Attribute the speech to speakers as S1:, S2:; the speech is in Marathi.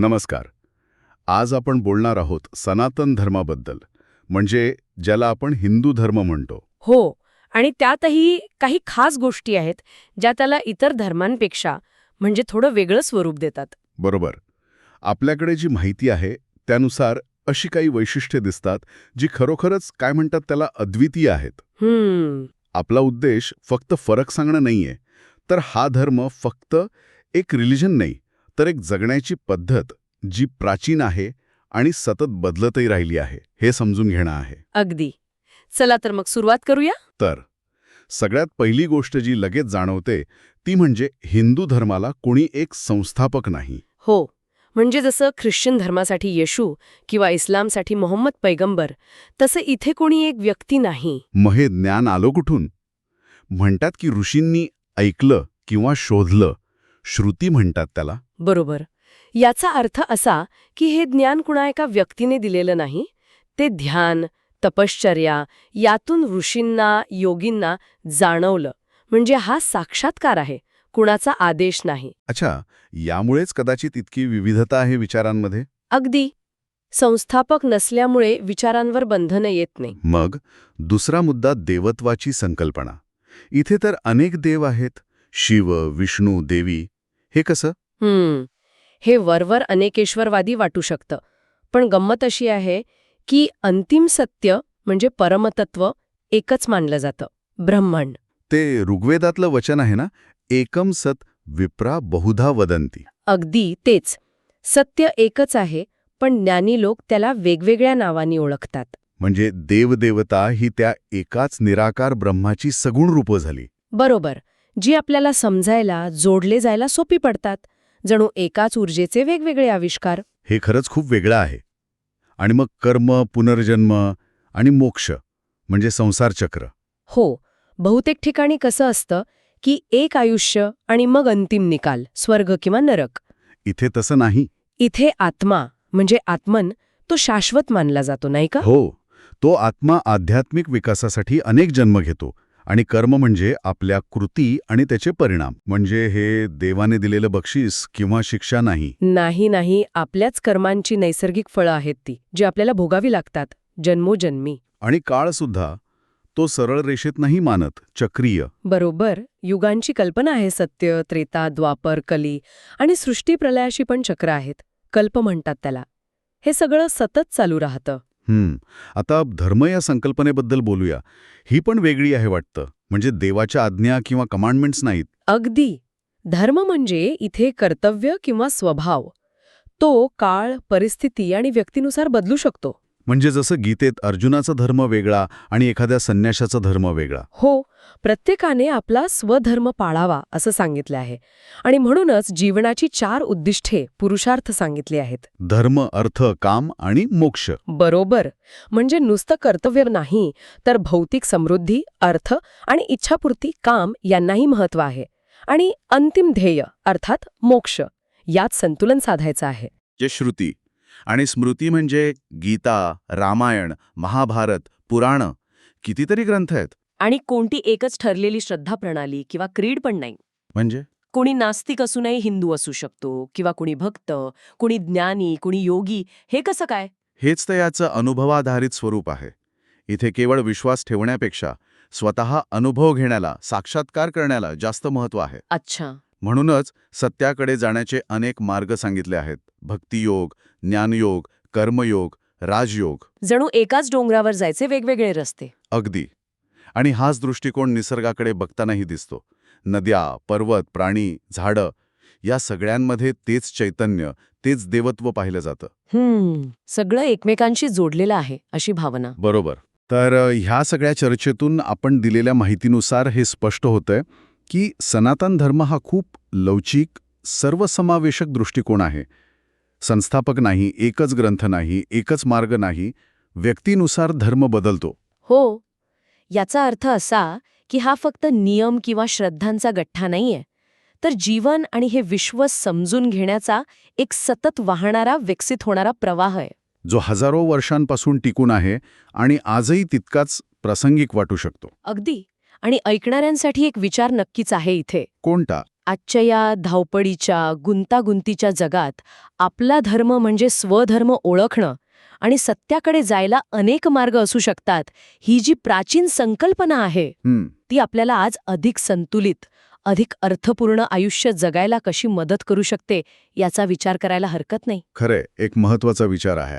S1: नमस्कार. आज आपण बोलणार आहोत सनातन धर्माबद्दल म्हणजे ज्याला आपण हिंदू धर्म म्हणतो.
S2: हो आणि त्यातही काही खास गोष्टी आहेत ज्या त्याला इतर धर्मांपेक्षा म्हणजे थोडं वेगळं स्वरूप देतात.
S1: बरोबर. आपल्याकडे जी माहिती आहे त्यानुसार अशी काही वैशिष्ट्ये दिसतात जी खरोखरच काय म्हणतात त्याला अद्वितीय आहेत. आपला उद्देश फक्त फरक सांगणं नाहीये तर हा धर्म फक्त एक रिलिजन नाही तर एक जगण्याची पद्धत जी प्राचीन आहे आणि सतत बदलतही राहिली आहे हे समजून घेणं आहे.
S2: अगदी. चला तर मग सुरुवात करूया?
S1: तर सगळ्यात पहिली गोष्ट जी लगेच जाणवते ती म्हणजे हिंदू धर्माला कोणी एक संस्थापक नाही.
S2: हो म्हणजे जसं ख्रिश्चन धर्मासाठी येशू किंवा इस्लामसाठी मोहम्मद पैगंबर तसं इथे कोणी एक व्यक्ती नाही.
S1: मग हे ज्ञान आलो कुठून? म्हणतात की ऋषींनी ऐकलं किंवा शोधलं. श्रुती म्हणतात त्याला.
S2: बरोबर. याचा अर्थ असा की हे ज्ञान कुणा एका व्यक्तीने दिलेलं नाही ते ध्यान तपश्चर्या यातून ऋषींना योगींना जाणवलं. म्हणजे हा साक्षात्कार आहे कुणाचा आदेश नाही.
S1: अच्छा यामुळेच कदाचित इतकी विविधता आहे विचारांमध्ये?
S2: अगदी. संस्थापक नसल्यामुळे विचारांवर बंधनं येत नाही.
S1: मग दुसरा मुद्दा देवत्वाची संकल्पना. इथे तर अनेक देव आहेत. शिव विष्णू देवी हे कसं?
S2: हम्म. हे वरवर अनेकेश्वरवादी वाटू शकतं. पण गंमत अशी आहे की अंतिम सत्य म्हणजे परमतत्व एकच मानलं जातं ब्रह्मांड.
S1: ते ऋग्वेदातलं वचन आहे ना? एकम सत विप्रा बहुधा वदंती
S2: अगदी तेच. सत्य एकच आहे पण ज्ञानी लोक त्याला वेगवेगळ्या नावांनी ओळखतात.
S1: म्हणजे देवदेवता ही त्या एकाच निराकार ब्रह्माची सगुण रूपं झाली.
S2: बरोबर. जी आपल्याला समजायला जोडले जायला सोपी पडतात. जणू एकाच ऊर्जेचे वेगवेगळे आविष्कार.
S1: हे खरंच खूप वेगळं आहे. आणि मग कर्म पुनर्जन्म आणि मोक्ष म्हणजे संसार चक्र.
S2: हो बहुतेक ठिकाणी कसं असतं की एक आयुष्य आणि मग अंतिम निकाल स्वर्ग किंवा नरक.
S1: इथे तसं नाही.
S2: इथे आत्मा म्हणजे आत्मन तो शाश्वत मानला जातो नाही का?
S1: हो तो आत्मा आध्यात्मिक विकासासाठी अनेक जन्म घेतो. आणि कर्म म्हणजे आपल्या कृती आणि त्याचे परिणाम. म्हणजे हे देवाने दिलेलं बक्षीस किंवा शिक्षा नाही.
S2: नाही नाही आपल्याच कर्मांची नैसर्गिक फळं आहेत ती जी आपल्याला भोगावी लागतात. जन्मोजन्मी.
S1: आणि काळ सुद्धा तो सरळ रेषेत नाही मानत चक्रीय.
S2: बरोबर युगांची कल्पना आहे सत्य त्रेता द्वापर कली आणि सृष्टीप्रलयाशी पण चक्र आहेत. कल्प म्हणतात त्याला. हे सगळं सतत चालू राहतं.
S1: आता धर्म या संकल्पनेबद्दल बोलूया. ही पण वेगळी आहे वाटतं. म्हणजे देवाच्या आज्ञा किंवा कमांडमेंट्स नाहीत.
S2: अगदी. धर्म म्हणजे इथे कर्तव्य किंवा स्वभाव. तो काळ परिस्थिती आणि व्यक्तीनुसार बदलू शकतो.
S1: म्हणजे जसं गीतेत अर्जुनाचा धर्म वेगळा आणि एखाद्या संन्याशाचा धर्म वेगळा.
S2: हो प्रत्येकाने आपला स्वधर्म पाळावा असं सांगितलं आहे. आणि म्हणूनच जीवनाची चार उद्दिष्टे पुरुषार्थ सांगितली आहेत.
S1: धर्म अर्थ काम आणि मोक्ष.
S2: बरोबर. म्हणजे नुसतं कर्तव्य नाही तर भौतिक समृद्धी अर्थ आणि इच्छापूर्ती काम यांनाही महत्त्व आहे. आणि अंतिम ध्येय अर्थात मोक्ष यात संतुलन साधायचं आहे.
S1: जे श्रुती. आणि स्मृती म्हणजे गीता रामायण महाभारत पुराण. कितीतरी ग्रंथ आहेत.
S2: आणि कोणती एकच ठरलेली श्रद्धा प्रणाली किंवा क्रीड पण नाही.
S1: म्हणजे?
S2: कोणी नास्तिक असूनही हिंदू असू शकतो किंवा कुणी भक्त कुणी ज्ञानी कुणी योगी हे कसं काय?
S1: हेच तर याचं अनुभवाधारित स्वरूप आहे. इथे केवळ विश्वास ठेवण्यापेक्षा स्वतः अनुभव घेण्याला साक्षात्कार करण्याला जास्त महत्त्व आहे.
S2: अच्छा.
S1: म्हणूनच सत्याकडे जाण्याचे अनेक मार्ग सांगितले आहेत. भक्तियोग ज्ञानयोग कर्मयोग राजयोग.
S2: जणू एकाच डोंगरावर जायचे वेगवेगळे रस्ते.
S1: अगदी. आणि हाच दृष्टिकोन निसर्गाकडे बघतानाही दिसतो. नद्या पर्वत प्राणी झाडं या सगळ्यांमध्ये तेच चैतन्य तेच देवत्व पाहिलं जातं.
S2: हम्म. सगळं एकमेकांशी जोडलेलं आहे अशी भावना.
S1: बरोबर. तर ह्या सगळ्या चर्चेतून आपण दिलेल्या माहितीनुसार हे स्पष्ट होतंय. की सनातन धर्म हा खूप लवचिक सर्वसमावेशक दृष्टिकोन आहे. संस्थापक नाही एकच ग्रंथ नाही एकच मार्ग नाही व्यक्तीनुसार धर्म बदलतो.
S2: हो. याचा अर्थ असा की हा फक्त नियम किंवा श्रद्धांचा गठ्ठा नाहीये. तर जीवन आणि हे विश्व समजून घेण्याचा एक सतत वाहणारा विकसित होणारा प्रवाह आहे.
S1: जो हजारो वर्षांपासून टिकून आहे आणि आजही तितकाच प्रासंगिक वाटू शकतो.
S2: अगदी. आणि ऐकणाऱ्यांसाठी एक विचार नक्कीच आहे इथे.
S1: कोणता?
S2: आजच्या या धावपळीच्या गुंतागुंतीच्या जगात आपला धर्म म्हणजे स्वधर्म ओळखणं आणि सत्याकडे जायला अनेक मार्ग असू शकतात ही जी प्राचीन संकल्पना आहे ती आपल्याला आज अधिक संतुलित अधिक अर्थपूर्ण आयुष्य जगायला कशी मदत करू शकते याचा विचार करायला हरकत नाही.
S1: खरंय एक महत्त्वाचा विचार आहे.